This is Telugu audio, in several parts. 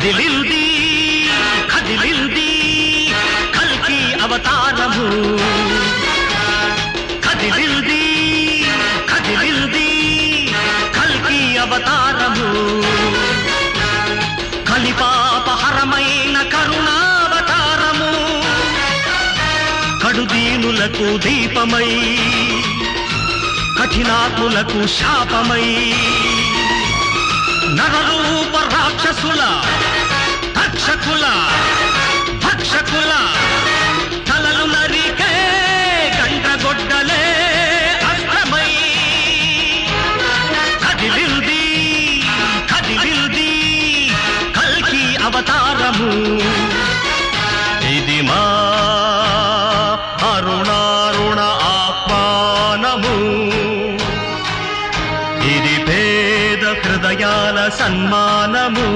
కదిలింది కదిలింది కల్కి అవతారము. కదిలింది కదిలింది కల్కి అవతారము. కలిపాపహరమైన కరుణావతారము. కడుదీనులకు దీపమై కఠినాత్ములకు శాపమై నరరూప రాక్షసుల అవతారము ఇది మా అరుణారుణ ఆహ్వానము. ఇది పేద హృదయాల సన్మానము.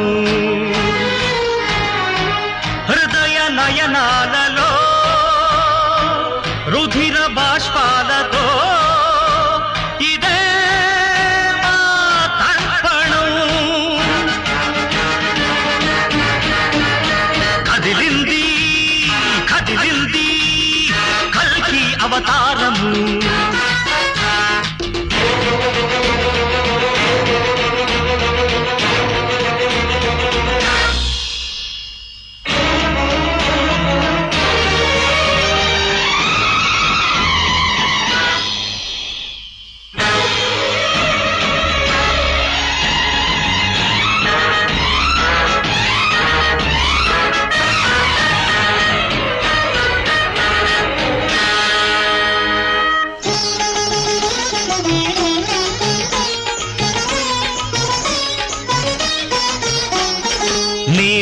హృదయ నయనాల కల్కి అవతారము.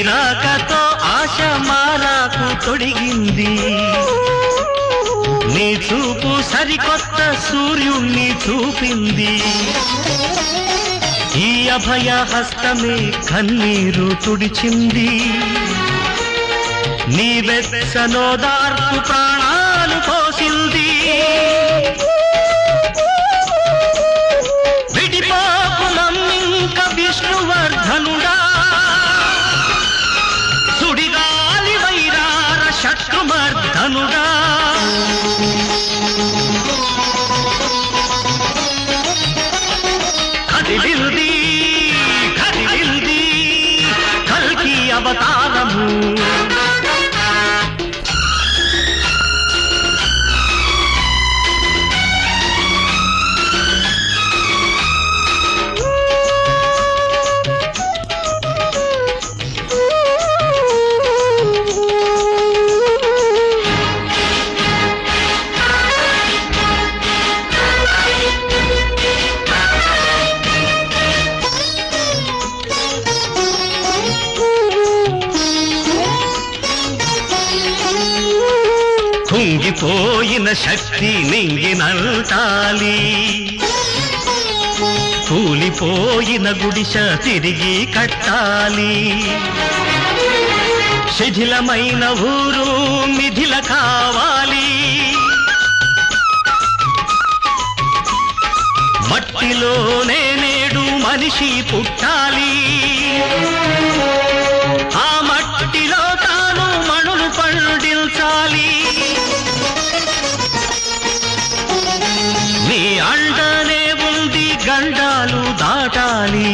నీరాకతో ఆశ మారాకు తొడిగింది. నీ చూపు సరికొత్త సూర్యుణ్ణి చూపింది. ఈ అభయ హస్తమే కన్నీరు తుడిచింది. నీ వెచ్చనోదార్పు ప్రాణాలు పోసింది. సమర్థనుడా. కదిలింది కదిలింది కల్కి అవతారము. పోయిన శక్తి నింగినంటాలి కూలిపోయిన గుడిస తిరిగి కట్టాలి. శిథిలమైన ఊరు మిథిల కావాలి. మట్టిలోనే నేడు మనిషి పుట్టాలి. దాటాలి